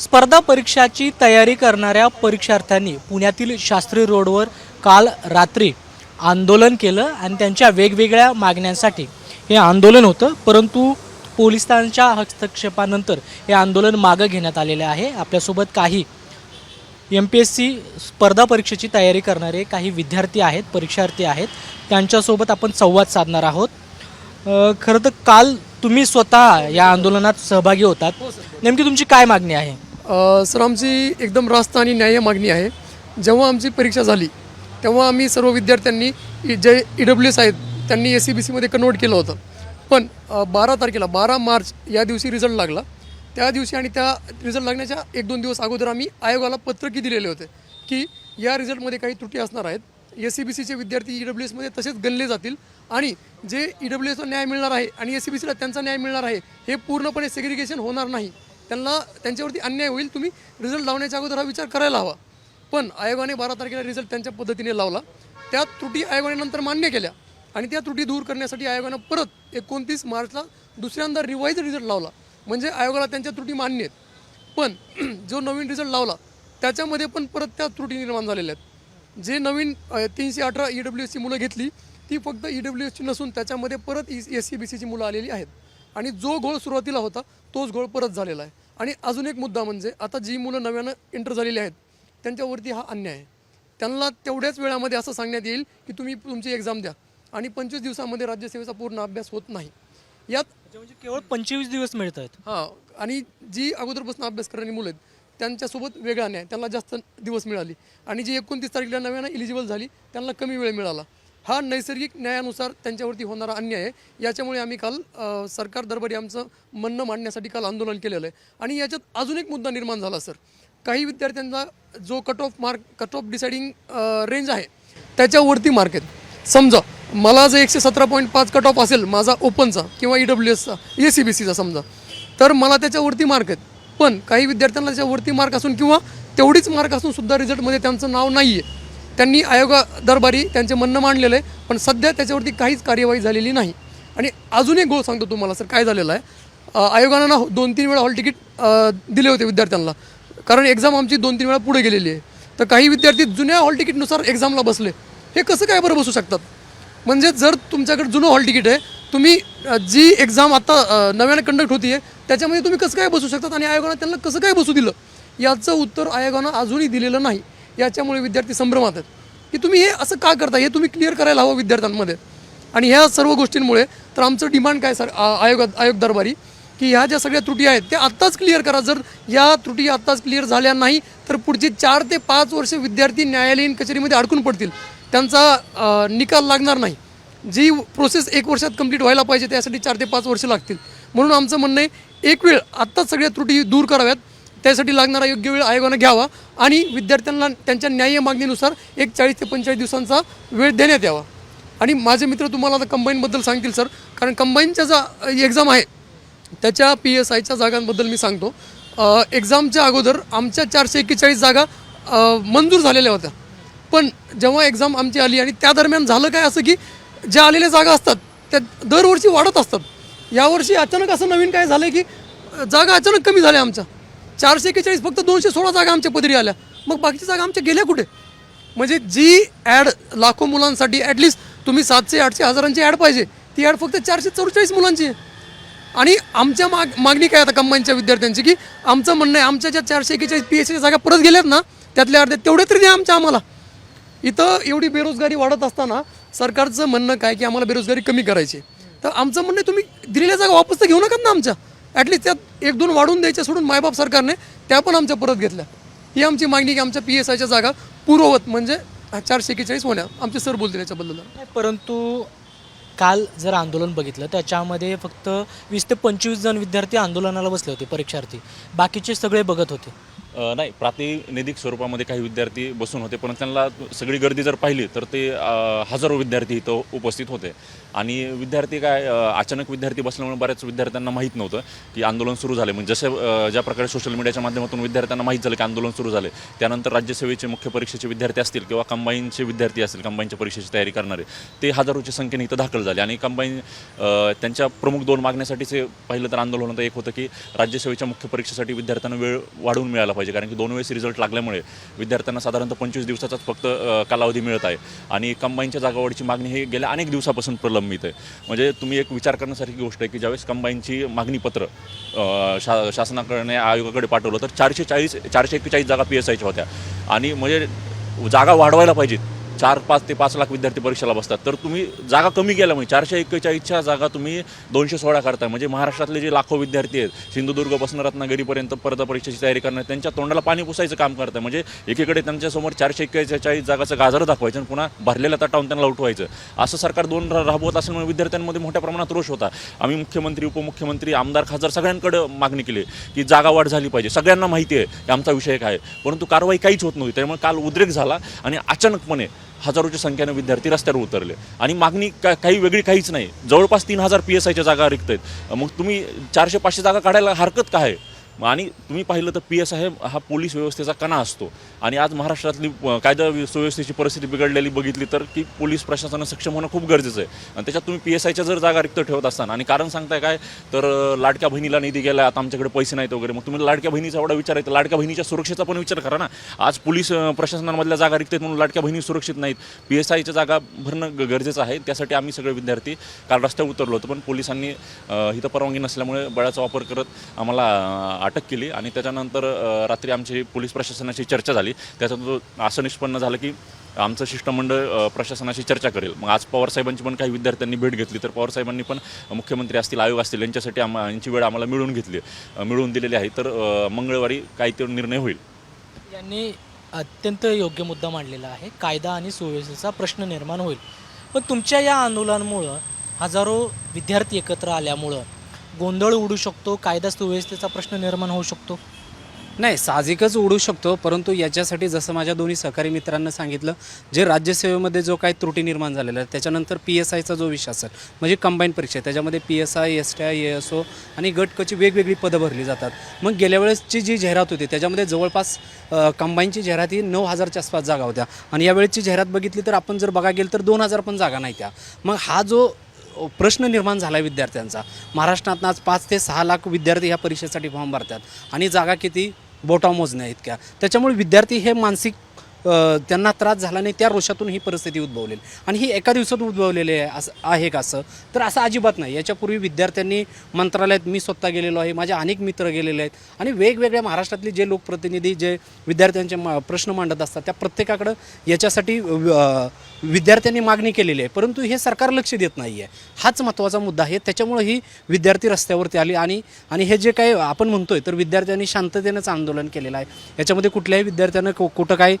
स्पर्धा परीक्षाची तयारी करणाऱ्या परीक्षार्थ्यांनी पुण्यातील शास्त्री रोडवर काल रात्री आंदोलन केलं आणि त्यांच्या वेगवेगळ्या मागण्यांसाठी हे आंदोलन होतं. परंतु पोलिसांच्या हस्तक्षेपानंतर हे आंदोलन मागं घेण्यात आलेले आहे. आपल्यासोबत काही एम पी एस सी स्पर्धा परीक्षेची तयारी करणारे काही विद्यार्थी आहेत परीक्षार्थी आहेत. त्यांच्यासोबत आपण संवाद साधणार आहोत. खरं तर काल तुम्ही स्वतः या आंदोलनात सहभागी होतात. नेमकी तुमची काय मागणी आहे? सर आमची एकदम रास्त आणि न्याय्य मागणी आहे. जेव्हा आमची परीक्षा झाली तेव्हा आम्ही सर्व विद्यार्थ्यांनी जे ई डब्ल्यू एस आहेत त्यांनी एस सी बी सीमध्ये कन्वर्ट केलं होतं. पण बारा तारखेला बारा मार्च या दिवशी रिझल्ट लागला. त्या दिवशी आणि त्या रिझल्ट लागण्याच्या एक दोन दिवस अगोदर आम्ही आयोगाला पत्रकी दिलेले होते की या रिझल्टमध्ये काही त्रुटी असणार आहेत. एस सी बी सीचे विद्यार्थी ई डब्ल्यू एसमध्ये तसेच गणले जातील आणि जे ई डब्ल्यू एसला न्याय मिळणार आहे आणि एस सी बी सीला त्यांचा न्याय मिळणार आहे हे पूर्णपणे सेग्रिगेशन होणार नाही. त्यांना त्यांच्यावरती अन्याय होईल तुम्ही रिझल्ट लावण्याच्या अगोदर हा विचार करायला हवा. पण आयोगाने बारा तारखेला रिझल्ट त्यांच्या पद्धतीने लावला. त्या त्रुटी आयोगाने नंतर मान्य केल्या. आणि त्या त्रुटी दूर करण्यासाठी आयोगानं परत एकोणतीस मार्चला दुसऱ्यांदा रिवाईज रिझल्ट लावला. म्हणजे आयोगाला त्यांच्या त्रुटी मान्य आहेत. पण जो नवीन रिझल्ट लावला त्याच्यामध्ये पण परत त्या त्रुटी निर्माण झालेल्या आहेत. जे नवीन तीनशे अठरा ई डब्ल्यू एसची मुलं घेतली ती फक्त ई डब्ल्यू एसची नसून त्याच्यामध्ये परत ई एस सी बी सीची मुलं आलेली आहेत. आणि जो घोळ सुरुवातीला होता तोच घोळ परत झालेला आहे. आणि अजून एक मुद्दा म्हणजे आता जी मुलं नव्यानं एंटर झालेली आहेत त्यांच्यावरती हा अन्याय आहे. त्यांना तेवढ्याच वेळामध्ये असं सांगण्यात येईल की तुम्ही तुमची एक्झाम द्या. आणि पंचवीस दिवसामध्ये राज्यसेवेचा पूर्ण अभ्यास होत नाही. यात म्हणजे केवळ पंचवीस दिवस मिळत आहेत हां आणि जी अगोदरपासून अभ्यास करणारी मुलं आहेत त्यांच्यासोबत वेगळा न्याय त्यांना जास्त दिवस मिळाली. आणि जी एकोणतीस तारखेला नव्यानं इलिजिबल झाली त्यांना कमी वेळ मिळाला. हा नैसर्गिक न्यायानुसार त्यांच्यावरती होणारा अन्याय आहे. याच्यामुळे आम्ही काल सरकार दरबारी आमचं म्हणणं मांडण्यासाठी काल आंदोलन केलेलं आहे. आणि याच्यात अजून एक मुद्दा निर्माण झाला सर. काही विद्यार्थ्यांचा जो cut off mark cut off deciding range आहे त्याच्यावरती मार्क आहेत. समजा मला जर एकशे सतरा पॉईंट पाच कट ऑफ असेल माझा ओपनचा किंवा ई डब्ल्यू एसचा ए सी बी सीचा समजा तर मला त्याच्यावरती मार्क आहेत. पण काही विद्यार्थ्यांना त्याच्यावरती मार्क असून किंवा तेवढीच मार्क असून सुद्धा रिझल्टमध्ये त्यांचं नाव नाही आहे त्यांनी आयोगा दरबारी त्यांचे म्हणणं मांडलेलं आहे पण सध्या त्याच्यावरती काहीच कार्यवाही झालेली नाही. आणि अजून एक गोळ सांगतो तुम्हाला सर काय झालेलं आहे? आयोगानं ना दोन तीन वेळा हॉल तिकीट दिले होते विद्यार्थ्यांना. कारण एक्झाम आमची दोन तीन वेळा पुढे गेलेली आहे. तर काही विद्यार्थी जुन्या हॉल तिकीटनुसार एक्झामला बसले. हे कसं काय बरं बसू शकतात? म्हणजे जर तुमच्याकडे जुनं हॉल तिकीट आहे तुम्ही जी एक्झाम आता नव्यानं नव्याने कंडक्ट होती आहे त्याच्यामध्ये तुम्ही कसं काय बसू शकतात? आणि आयोगानं त्यांना कसं काय बसू दिलं? याचं उत्तर आयोगानं अजूनही दिलेलं नाही. याच्यामुळे विद्यार्थी संभ्रमात आहेत. की तुम्ही हे असं का करता? हे तुम्ही क्लिअर करायला हवं विद्यार्थ्यांमध्ये. आणि ह्या सर्व गोष्टींमुळे तर आमचं डिमांड काय सर? आयोगात आयोग आयोग दरबारी की ह्या ज्या सगळ्या त्रुटी आहेत त्या आत्ताच क्लिअर करा. जर या त्रुटी आत्ताच क्लिअर झाल्या नाही तर पुढची चार ते पाच वर्ष विद्यार्थी न्यायालयीन कचेरीमध्ये अडकून पडतील. त्यांचा निकाल लागणार नाही. जी प्रोसेस एक वर्षात कंप्लीट व्हायला पाहिजे त्यासाठी चार ते पाच वर्ष लागतील. म्हणून आमचं म्हणणं आहे एक वेळ आत्ताच सगळ्या त्रुटी दूर कराव्यात. त्यासाठी लागणारा योग्य वेळ आयोगानं घ्यावा आणि विद्यार्थ्यांना त्यांच्या न्याय्य मागणीनुसार एक चाळीस ते पंचेचाळीस दिवसांचा वेळ देण्यात यावा. आणि माझे मित्र तुम्हाला आता कंबाईनबद्दल सांगतील सर कारण कंबाईनच्या जा एक्झाम आहे त्याच्या पी एस आयच्या जागांबद्दल मी सांगतो. एक्झामच्या अगोदर आमच्या चारशे एक्केचाळीस जागा मंजूर झालेल्या होत्या. पण जेव्हा एक्झाम आमची आली आणि त्या दरम्यान झालं काय असं की ज्या आलेल्या जागा असतात त्या दरवर्षी वाढत असतात. यावर्षी अचानक असं नवीन काय झालं की जागा अचानक कमी झाल्या आमच्या. चारशे एक्केचाळीस फक्त दोनशे सोळा जागा आमच्या पदरी आल्या. मग बाकीच्या जागा आमच्या गेल्या कुठे? म्हणजे जी ॲड लाखो मुलांसाठी ॲटलिस्ट तुम्ही सातशे आठशे हजारांची ॲड पाहिजे. ती ॲड फक्त चारशे चौवेचाळीस मुलांची आहे. आणि आमच्या माग मागणी काय आता कंबाईनच्या विद्यार्थ्यांची की आमचं म्हणणं आहे आमच्या ज्या चारशे एक्केचाळीस पी एच जागा परत गेल्यात ना त्यातल्या अर्ध्या तेवढे तरी द्या आमच्या आम्हाला. इथं एवढी बेरोजगारी वाढत असताना सरकारचं म्हणणं काय की आम्हाला बेरोजगारी कमी करायची तर आमचं म्हणणं तुम्ही दिलेल्या जागा वापस तर घेऊ नका ना आमच्या. ॲटलिस्ट त्यात एक दोन वाढून द्यायच्या सोडून मायबाप सरकारने त्या पण आमच्या परत घेतल्या. ही आमची मागणी की आमच्या पी एस आयच्या जागा पूर्ववत म्हणजे चारशे एकेचाळीस होण्या. आमचे सर बोलतील याच्याबद्दल. नाही, परंतु काल जर आंदोलन बघितलं त्याच्यामध्ये फक्त वीस ते पंचवीस जण विद्यार्थी आंदोलनाला बसले होते परीक्षार्थी. बाकीचे सगळे बघत होते. नाही प्रातिनिधिक स्वरूपामध्ये काही विद्यार्थी बसून होते पण त्यांना सगळी गर्दी जर पाहिली तर ते हजारो विद्यार्थी इथं उपस्थित होते. आणि विद्यार्थी काय अचानक विद्यार्थी बसल्यामुळे बऱ्याच विद्यार्थ्यांना माहीत नव्हतं की आंदोलन सुरू झाले. म्हणजे जसे ज्या प्रकारे सोशल मीडियाच्या माध्यमातून विद्यार्थ्यांना माहीत झालं की आंदोलन सुरू झाले त्यानंतर राज्यसेवेचे मुख्य परीक्षेचे विद्यार्थी असतील किंवा कंबाईनचे विद्यार्थी असतील कंबाईनच्या परीक्षेची तयारी करणारे ते हजारोच्या संख्येने इथं दाखल झाले. आणि कंबाईन त्यांच्या प्रमुख दोन मागण्यासाठीचे पाहिलं तर आंदोलन होतं एक होतं की राज्यसेवेच्या मुख्य परीक्षेसाठी विद्यार्थ्यांना वेळ वाढवून मिळाला पाहिजे. कारण की दोन वेळेस रिझल्ट लागल्यामुळे विद्यार्थ्यांना साधारणतः पंचवीस दिवसाचाच फक्त कालावधी मिळत आहे. आणि कंबाईनच्या जागावाढीची मागणी ही गेल्या अनेक दिवसापासून प्रलंबित आहे. म्हणजे तुम्ही एक विचार करण्यासारखी गोष्ट आहे की ज्यावेळेस कंबाईनची मागणीपत्र शा शासनाकडे आयोगाकडे पाठवलं तर चारशे चाळीस चारशे एक्केचाळीस जागा पी एस आयच्या होत्या. आणि म्हणजे जागा वाढवायला पाहिजेत. चार पाच ते पाच लाख विद्यार्थी परीक्षेला बसतात. तर तुम्ही जागा कमी केल्या म्हणजे चारशे एक्केचाळीसच्या जागा तुम्ही दोनशे सोळा करताय म्हणजे महाराष्ट्रातले जे लाखो विद्यार्थी आहेत सिंधुदुर्गपासून रत्नागिरीपर्यंत स्पर्धा परीक्षेची तयारी करणार त्यांच्या तोंडाला पाणी पुसायचं काम करताय म्हणजे एकीकडे त्यांच्यासमोर चारशे एक्केचाळीस जागाचं गाजर दाखवायचं आणि पुन्हा भरलेल्या तटावून त्यांना उठवायचं असं सरकार दोन रा- राबवत असल्यामुळे विद्यार्थ्यांमध्ये मोठ्या प्रमाणात रोष होता. आम्ही मुख्यमंत्री उपमुख्यमंत्री आमदार खासदार सगळ्यांकडे मागणी केली की जागा वाढ झाली पाहिजे. सगळ्यांना माहिती आहे की आमचा विषय काय आहे. परंतु कारवाई काहीच होत नव्हती. त्यामुळे काल उद्रेक झाला आणि अचानकपणे हजारोच्या संख्येनं विद्यार्थी रस्त्यावर उतरले. आणि मागणी का काही वेगळी काहीच नाही. जवळपास तीन हजार पी एस आयच्या जागा रिक्त आहेत. मग तुम्ही चारशे पाचशे जागा काढायला हरकत काय आहे? मग आणि तुम्ही पाहिलं तर पी एस आय हा पोलीस व्यवस्थेचा कणा असतो. आणि आज महाराष्ट्रातली कायदा सुव्यवस्थेची परिस्थिती बिघडलेली बघितली तर की पोलीस प्रशासनानं सक्षम होणं खूप गरजेचं आहे. आणि त्याच्यात तुम्ही पी एस आयच्या जर जागा रिक्त ठेवत असताना आणि कारण सांगताय काय तर लाडक्या बहिणीला निधी गेला आता आमच्याकडे पैसे नाहीत वगैरे. मग तुम्ही लाडक्या बहिणीचा एवढा विचार आहे तर लाडक्या बहिणीच्या सुरक्षेचा पण विचार करा ना. आज पोलीस प्रशासनामधल्या जागा रिक्त आहेत म्हणून लाडक्या बहिणी सुरक्षित नाहीत. पी एस आयच्या जागा भरणं ग- गरजेचं आहे. त्यासाठी आम्ही सगळे विद्यार्थी काल रस्त्यावर उतरलो होतो पण पोलिसांनी इथं परवानगी नसल्यामुळे बळाचा वापर करत आम्हाला अटक केली आणि त्याच्यानंतर रात्री आमची पोलीस प्रशासनाशी चर्चा झाली. त्याच्यातून असं निष्पन्न झालं की आमचं शिष्टमंडळ प्रशासनाशी चर्चा करेल. मग आज पवारसाहेबांची पण काही विद्यार्थ्यांनी भेट घेतली तर पवारसाहेबांनी पण मुख्यमंत्री असतील आयोग असतील यांच्यासाठी आम्हा यांची वेळ आम्हाला मिळवून घेतली मिळवून दिलेली आहे. तर मंगळवारी काही ते निर्णय होईल. यांनी अत्यंत योग्य मुद्दा मांडलेला आहे. कायदा आणि सुव्यवस्थेचा प्रश्न निर्माण होईल. पण तुमच्या या आंदोलनामुळं हजारो विद्यार्थी एकत्र आल्यामुळं गोंधळ उडू शकतो कायदा सुव्यवस्थेचा प्रश्न निर्माण होऊ शकतो. नाही साहजिकच उडू शकतो परंतु याच्यासाठी जसं माझ्या दोन्ही सहकारी मित्रांना सांगितलं जे राज्यसेवेमध्ये जो काही त्रुटी निर्माण झालेला आहे त्याच्यानंतर पी एस आयचा जो विषय असेल म्हणजे कंबाईन परीक्षा आहे, त्याच्यामध्ये P S I S T I A S O आणि गटकची वेगवेगळी पदं भरली जातात. मग गेल्या वेळेसची जी जाहिरात होती त्याच्यामध्ये जवळपास कंबाईनची जाहिरात ही नऊ हजारच्या आसपास जागा होत्या. आणि यावेळेची जाहिरात बघितली तर आपण जर बघा गेलं तर दोन हजार पण जागा नाही त्या. मग हा जो प्रश्न निर्माण झाला आहे विद्यार्थ्यांचा. महाराष्ट्रात आज पाच ते सहा लाख विद्यार्थी ह्या परीक्षेसाठी फॉर्म भरतात आणि जागा किती? बोटा मोजण्या इतक्या. त्याच्यामुळे विद्यार्थी हे मानसिक त्यांना त्रास झाला नाही त्या रोषातून ही परिस्थिती उद्भवलेली. आणि ही एका दिवसात उद्भवलेली आहे असं आहे का असं? तर असं अजिबात नाही. याच्यापूर्वी विद्यार्थ्यांनी मंत्रालयात मी स्वतः गेलेलो आहे माझे अनेक मित्र गेलेले आहेत आणि वेगवेगळ्या महाराष्ट्रातले जे लोकप्रतिनिधी जे विद्यार्थ्यांचे मा- प्रश्न मांडत असतात त्या प्रत्येकाकडं याच्यासाठी विद्यार्थ्यांनी मागणी केलेली आहे. परंतु हे सरकार लक्ष देत नाही आहे हाच महत्त्वाचा मुद्दा आहे. त्याच्यामुळे ही विद्यार्थी रस्त्यावरती आली आणि आणि हे जे काही आपण म्हणतोय तर विद्यार्थ्यांनी शांततेनंच आंदोलन केलेलं आहे. याच्यामध्ये कुठल्याही विद्यार्थ्यानं कुठं काय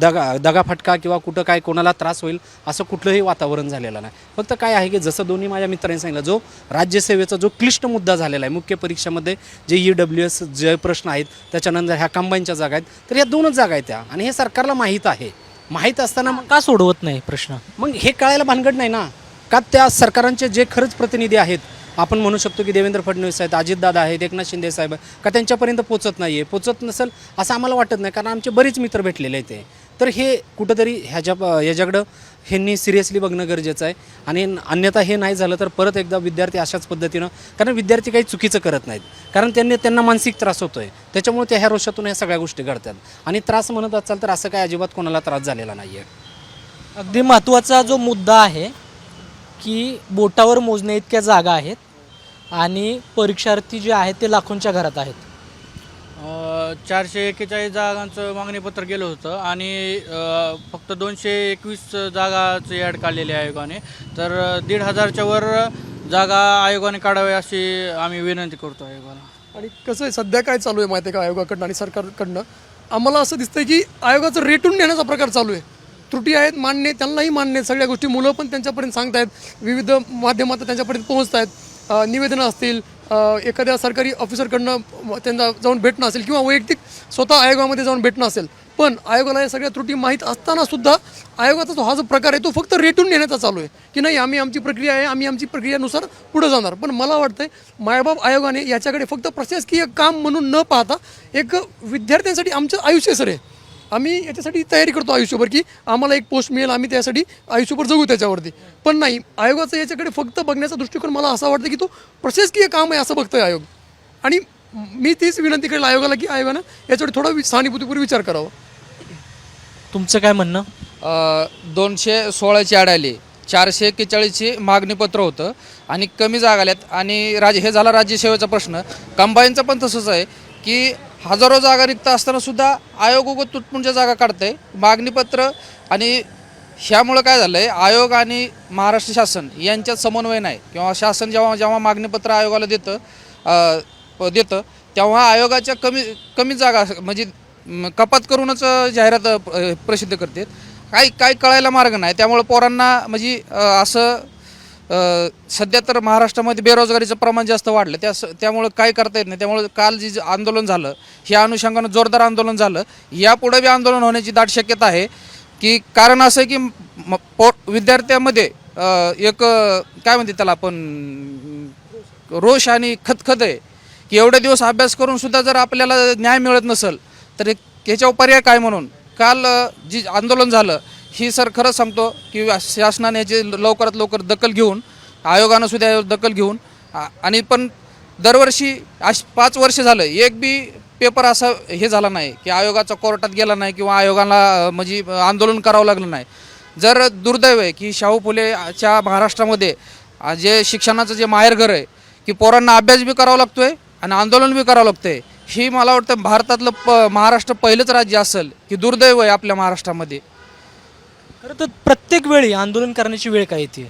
दगा दगाफटका किंवा कुठं काय कोणाला त्रास होईल असं कुठलंही वातावरण झालेलं नाही. फक्त काय आहे की जसं दोन्ही माझ्या मित्रांनी सांगितलं जो राज्यसेवेचा जो क्लिष्ट मुद्दा झालेला आहे मुख्य परीक्षेमध्ये जे ई डब्ल्यू एस जे प्रश्न आहेत त्याच्यानंतर ह्या कंबाईनच्या जागा आहेत तर या दोनच जागा आहेत त्या. आणि हे सरकारला माहीत आहे. माहीत असताना मग का सोडवत नाही प्रश्न? मग हे कळायला भानगड नाही ना? का त्या सरकारांचे जे खरंच प्रतिनिधी आहेत आपण म्हणू शकतो की देवेंद्र फडणवीस आहेत अजितदादा आहेत एकनाथ शिंदे साहेब का त्यांच्यापर्यंत पोचत नाही आहे पोचत नसेल असं आम्हाला वाटत नाही कारण आमचे बरेच मित्र भेटलेले आहेत ते. तर हे कुठंतरी ह्याच्या ह्याच्याकडं ह्यांनी सिरियसली बघणं गरजेचं आहे. आणि अन्यथा हे नाही झालं तर परत एकदा विद्यार्थी अशाच पद्धतीनं कारण विद्यार्थी काही चुकीचं करत नाहीत. कारण त्यांनी त्यांना मानसिक त्रास होतो आहे त्याच्यामुळे त्या ह्या रोषातून ह्या सगळ्या गोष्टी घडतात. आणि त्रास म्हणत असाल तर असं काय अजिबात कोणाला त्रास झालेला नाही आहे अगदी महत्त्वाचा जो मुद्दा आहे की बोटावर मोजण्या इतक्या जागा आहेत आणि परीक्षार्थी जे आहेत ते लाखोंच्या घरात आहेत. चारशे एक्केचाळीस जागांचं मागणीपत्र गेलं होतं आणि अ, फक्त दोनशे एकवीस जागाचं ॲड काढलेली आहे आयोगाने. तर दीड हजारच्या वर जागा आयोगाने काढावे अशी आम्ही विनंती करतो आयोगाला. आणि कसं आहे सध्या काय चालू आहे माहिती आहे का आयोगाकडनं आणि सरकारकडनं? आम्हाला असं दिसतंय की आयोगाचं रेटून नेण्याचा प्रकार चालू आहे. त्रुटी आहेत मान्य त्यांनाही मान्य आहेत. सगळ्या गोष्टी मुलं पण त्यांच्यापर्यंत सांगतायत. विविध माध्यमात त्यांच्यापर्यंत पोहोचत आहेत निवेदनं असतील एखाद्या सरकारी ऑफिसरकडनं त्यांना जाऊन भेटणं असेल किंवा वैयक्तिक स्वतः आयोगामध्ये जाऊन भेटणं असेल पण आयोगाला या सगळ्या त्रुटी माहीत असताना सुद्धा आयोगाचा जो हा जो प्रकार आहे तो फक्त रेटून नेण्याचा चालू आहे की नाही आम्ही आमची प्रक्रिया आहे आम्ही आमची प्रक्रियेनुसार पुढे जाणार. पण मला वाटतंय मायबाप आयोगाने याच्याकडे फक्त प्रशासकीय काम म्हणून न पाहता एक विद्यार्थ्यांसाठी आमचं आयुष्य सर आहे. आम्ही याच्यासाठी तयारी करतो आयुष्यभर की आम्हाला एक पोस्ट मिळेल आम्ही त्यासाठी आयुष्यभर जगू त्याच्यावरती. पण नाही आयोगाचं याच्याकडे फक्त बघण्याचा दृष्टिकोन मला असा वाटतं की तो प्रशासकीय काम आहे असं बघतोय आयोग. आणि मी तीच विनंती करेल आयोगाला की आयोगानं याच्यावर थोडा वि- सहानुभूतीपूर्वी विचार करावा. तुमचं काय म्हणणं? दोनशे सोळाची आड आली चारशे एक्केचाळीसची मागणीपत्र होतं आणि कमी जागा आल्यात. आणि राज हे झाला राज्यसेवेचा प्रश्न. कंबाईनचं पण तसंच आहे. की हजारो जागा रिक्त असताना सुद्धा आयोग उगत तुटपुंच्या जागा काढतंय. मागणीपत्र आणि ह्यामुळं काय झालं आहे आयोग आणि महाराष्ट्र शासन यांच्यात समन्वय नाही. किंवा शासन जेव्हा जेव्हा मागणीपत्र आयोगाला देतं देतं तेव्हा आयोगाच्या कमी कमी जागा म्हणजे कपात करूनच जाहिरात प्रसिद्ध करते काही काही कळायला मार्ग नाही. त्यामुळं पोरांना म्हणजे असं सध्या तर महाराष्ट्रामध्ये बेरोजगारीचं प्रमाण जास्त वाढलं. त्या त्यामुळं काय करता येत नाही. त्यामुळं काल जे जे आंदोलन झालं ह्या अनुषंगानं जोरदार आंदोलन झालं. यापुढे बी आंदोलन होण्याची दाट शक्यता आहे. की कारण असं आहे की म- पो विद्यार्थ्यामध्ये एक काय म्हणते त्याला आपण रोष आणि खतखत आहे. की एवढे दिवस अभ्यास करून सुद्धा जर आपल्याला न्याय मिळत नसेल तर ह्याच्यावर पर्याय काय म्हणून? काल जी आंदोलन झालं ही सर खरंच सांगतो की शासनाने याची लवकरात लवकर दखल घेऊन आयोगानं सुद्धा दखल घेऊन आणि पण दरवर्षी अश पाच वर्ष झालं एक बी पेपर असा हे झाला नाही की आयोगाचा कोर्टात गेला नाही किंवा आयोगाला म्हणजे आंदोलन करावं लागलं नाही. जर दुर्दैव आहे की शाहू फुलेच्या महाराष्ट्रामध्ये जे शिक्षणाचं जे माहेरघर आहे की पोरांना अभ्यास बी करावा लागतो आहे आणि आंदोलन बी करावं लागतंय ही मला वाटतं भारतातलं प महाराष्ट्र पहिलंच राज्य असेल की दुर्दैव आहे आपल्या महाराष्ट्रामध्ये. खरं तर प्रत्येक वेळी आंदोलन करण्याची वेळ काय येते?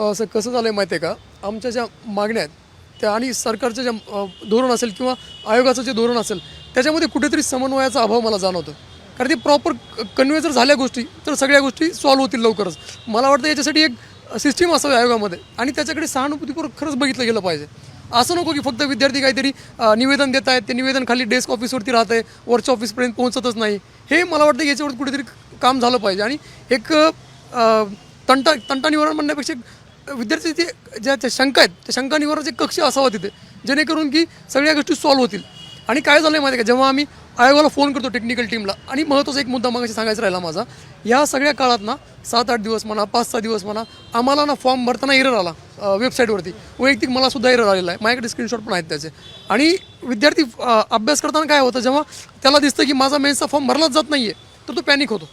असं कसं झालं आहे माहिती आहे का? आमच्या ज्या मागण्या आहेत त्या आणि सरकारचं ज्या धोरण असेल किंवा आयोगाचं जे धोरण असेल त्याच्यामध्ये कुठेतरी समन्वयाचा अभाव मला जाणवतो कारण ते प्रॉपर कन्वे जर झाल्या गोष्टी तर सगळ्या गोष्टी सॉल्व्ह होतील लवकरच. मला वाटतं याच्यासाठी एक सिस्टीम असावी आयोगामध्ये आणि त्याच्याकडे सहानुभूतीपूर्वक खरंच बघितलं गेलं पाहिजे. असं नको की फक्त विद्यार्थी काहीतरी निवेदन देत आहेत ते निवेदन खाली डेस्क ऑफिसवरती राहत आहे वरच्या ऑफिसपर्यंत पोहोचतच नाही. हे मला वाटतं याच्यावर कुठेतरी काम झालं पाहिजे. आणि एक तंट तंटा तंटा निवारण म्हणण्यापेक्षा विद्यार्थी ते ज्या त्या शंका आहेत त्या शंका निवारणाचे कक्ष असावा तिथे जेणेकरून की सगळ्या गोष्टी सॉल्व्ह होतील. आणि काय झालं आहे माहिती आहे का? जेव्हा आम्ही आयोगाला फोन करतो टेक्निकल टीमला आणि महत्त्वाचा एक मुद्दा मगाशी सांगायचा राहिला माझा या सगळ्या काळात ना सात आठ दिवस म्हणा पाच सहा दिवस म्हणा आम्हाला ना फॉर्म भरताना एरर आला वेबसाईटवरती वैयक्तिक मला सुद्धा एरर आलेला आहे. माझ्याकडे स्क्रीनशॉट पण आहेत त्याचे. आणि विद्यार्थी अभ्यास करताना काय होतं जेव्हा त्याला दिसतं की माझा मेन्सचा फॉर्म भरलाच जात नाही आहे तर तो पॅनिक होतो.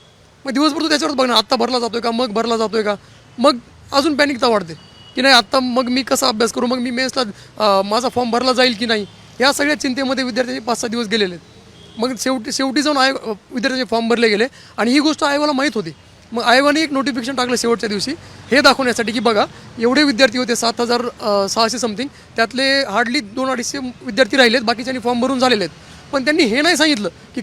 मग दिवसभर तो त्याच्यावर बघणार आत्ता भरला जातोय का मग भरला जातोय का? मग अजून पॅनिकता वाढते. की नाही आत्ता मग मी कसा अभ्यास करू मग मी मेन्सला माझा फॉर्म भरला जाईल की नाही? या सगळ्या चिंतेमध्ये विद्यार्थ्यांचे पाच सहा दिवस गेलेले आहेत. मग शेवटी शेवटी जाऊन आयोग विद्यार्थ्यांचे फॉर्म भरले गेले आणि ही गोष्ट आयोगाला माहीत होती. मग आयोगाने एक नोटिफिकेशन टाकलं शेवटच्या दिवशी. हे दाखवण्यासाठी की बघा एवढे विद्यार्थी होते सात हजार सहाशे समथिंग त्यातले हार्डली दोन अडीचशे विद्यार्थी राहिलेत बाकीच्यांनी फॉर्म भरून झालेले आहेत. पण त्यांनी हे नाही सांगितलं की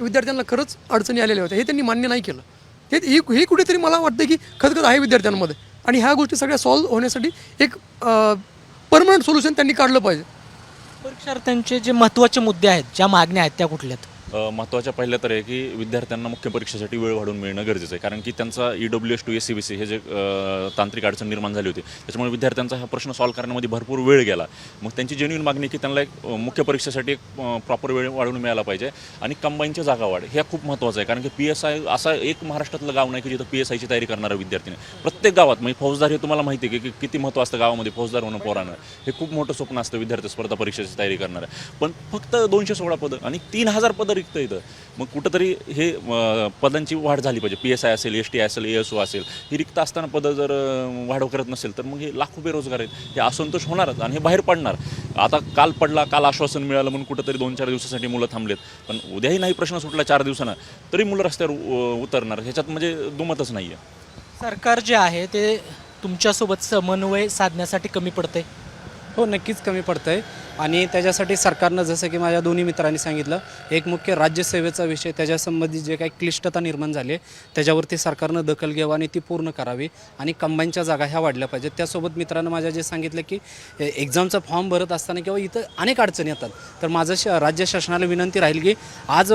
विद्यार्थ्यांना खरंच अडचणी आलेल्या होत्या. हे त्यांनी मान्य नाही केलं. हे ही ही कुठेतरी मला वाटतं की खतखत आहे विद्यार्थ्यांमध्ये. आणि ह्या गोष्टी सगळ्या सॉल्व्ह होण्यासाठी एक परमनंट सोल्युशन त्यांनी काढलं पाहिजे. परीक्षार्थ्यांचे जे महत्त्वाचे मुद्दे आहेत ज्या मागण्या आहेत त्या कुठल्या आहेत? महत्त्वाच्या पहिल्या तर आहे की विद्यार्थ्यांना मुख्य परीक्षेसाठी वेळ वाढवून मिळणं गरजेचं आहे. कारण की त्यांचा E W S to S C B C हे जे तांत्रिक अडचण निर्माण झाली होती त्याच्यामुळे विद्यार्थ्यांचा हा प्रश्न सॉल्व्ह करण्यामध्ये भरपूर वेळ गेला. मग त्यांची जेन्युन मागणी की त्यांना एक मुख्य परीक्षेसाठी एक प्रॉपर वेळ वाढवून मिळाला पाहिजे. आणि कंबाईनच्या जागा वाढ ह्या खूप महत्त्वाचं आहे. कारण की पी एस आय असा एक महाराष्ट्रातलं गाव नाही की जिथं पी एस आयची तयारी करणारा विद्यार्थी नाही. प्रत्येक गावात म्हणजे फौजदार हे तुम्हाला माहिती आहे की किती महत्त्व असतं गावामध्ये फौजदार होणं पोरानं. हे खूप मोठं स्वप्न असतं विद्यार्थी स्पर्धा परीक्षेची तयारी करणारं. पण फक्त दोनशे सोळा पदं आणि तीन हजार पदं रिक्त इथं. मग कुठंतरी हे पदांची वाढ झाली पाहिजे. पी एस आय असेल एस टी असेल ए एस ओ असेल. ही रिक्त असताना पदं जर वाढव करत नसेल तर मग हे लाखो बेरोजगार आहेत. हे असंतोष होणारच आणि हे बाहेर पडणार. आता काल पडला काल आश्वासन मिळालं म्हणून कुठंतरी दोन चार दिवसासाठी मुलं थांबलेत. पण उद्याही नाही प्रश्न सुटला चार दिवसानं तरी मुलं रस्त्यावर उतरणार. ह्याच्यात म्हणजे दुमतच नाही आहे सरकार जे आहे ते तुमच्यासोबत समन्वय साधण्यासाठी कमी पडते हो नक्कीच कमी पडतं आहे आणि त्याच्यासाठी सरकारनं जसं की माझ्या दोन्ही मित्रांनी सांगितलं एक मुख्य राज्यसेवेचा विषय त्याच्यासंबंधी जे काही क्लिष्टता निर्माण झाली आहे त्याच्यावरती सरकारनं दखल घ्यावं आणि ती पूर्ण करावी आणि कंबाईनच्या जागा ह्या वाढल्या पाहिजेत. त्यासोबत मित्रांनं माझ्या जे सांगितलं की एक्झामचा फॉर्म भरत असताना किंवा इथं अनेक अडचणी येतात तर माझं श राज्य शासनाला विनंती राहील की आज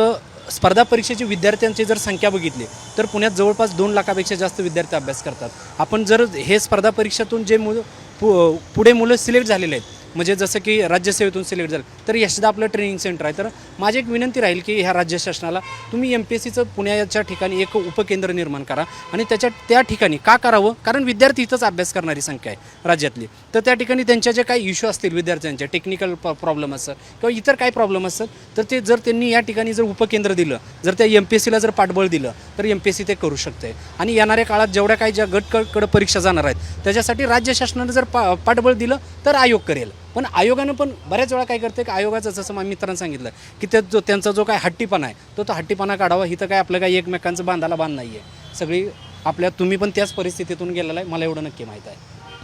स्पर्धा परीक्षेची विद्यार्थ्यांची जर संख्या बघितली तर पुण्यात जवळपास दोन लाखापेक्षा जास्त विद्यार्थी अभ्यास करतात. आपण जर हे स्पर्धा परीक्षेतून जे मु पु पुढे मुलं सिलेक्ट झालेले आहेत म्हणजे जसं की राज्यसेवेतून सिलेक्ट झालं तर यशदा आपलं ट्रेनिंग सेंटर आहे. तर माझी एक विनंती राहील की ह्या राज्य शासनाला तुम्ही एम पी एस सीचं पुण्याच्या ठिकाणी एक उपकेंद्र निर्माण करा आणि त्याच्या त्या ठिकाणी का करावं? कारण विद्यार्थी इथंच अभ्यास करणारी संख्या आहे राज्यातली. तर त्या ठिकाणी त्यांच्या जे काही इश्यू असतील विद्यार्थ्यांचे टेक्निकल प्रॉब्लेम असतात किंवा इतर काय प्रॉब्लेम असतात तर ते जर त्यांनी या ठिकाणी जर उपकेंद्र दिलं जर त्या एम पी एस सीला जर पाठबळ दिलं तर एम पी एस सी ते करू शकते आणि येणाऱ्या काळात जेवढ्या काही ज्या गटकडं परीक्षा जाणार आहेत त्याच्यासाठी राज्य शासनानं जर पा पाठबळ दिलं तर आयोग करेल. पण आयोगानं पण बऱ्याच वेळा काय करते की आयोगाचं जसं माझ्या मित्रांनी सांगितलं की त्या जो त्यांचा जो काय हट्टीपणा आहे तो तो हट्टीपणा काढावा. इथं काय आपलं काय एकमेकांचं बांधाला बांध नाही आहे सगळी आपल्या तुम्ही पण त्याच परिस्थितीतून गेलेला आहे. मला एवढं नक्की माहीत आहे.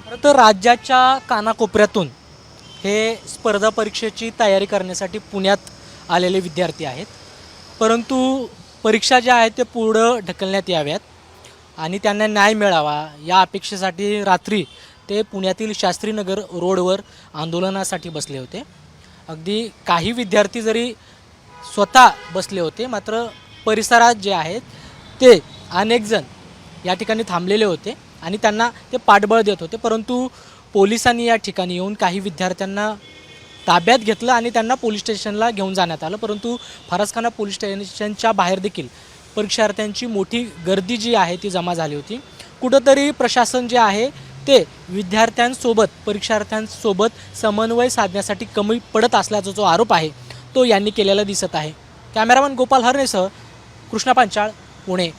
खरं तर राज्याच्या कानाकोपऱ्यातून हे स्पर्धा परीक्षेची तयारी करण्यासाठी पुण्यात आलेले विद्यार्थी आहेत. परंतु परीक्षा ज्या आहेत ते पुढं ढकलण्यात याव्यात आणि त्यांना न्याय मिळावा या अपेक्षेसाठी रात्री ते पुण्यातील शास्त्रीनगर रोडवर आंदोलनासाठी बसले होते. अगदी काही विद्यार्थी जरी स्वतः बसले होते मात्र परिसरात जे आहेत ते अनेकजण या ठिकाणी थांबलेले होते आणि त्यांना ते पाठबळ देत होते. परंतु पोलिसांनी या ठिकाणी येऊन काही विद्यार्थ्यांना ताब्यात घेतलं आणि त्यांना पोलीस स्टेशनला घेऊन जाण्यात आलं. परंतु फरसखाना पोलीस स्टेशनच्या बाहेर देखील परीक्षार्थ्यांची मोठी गर्दी जी आहे ती जमा झाली होती. कुठंतरी प्रशासन जे आहे ते विद्यार्थ्यांसोबत परीक्षार्थ्यांसोबत समन्वय साधण्यासाठी कमी पडत असल्याचा जो आरोप आहे तो यांनी केलेला दिसत आहे. कॅमेरामॅन गोपाल हरणेसह कृष्णा पांचाळ पुणे.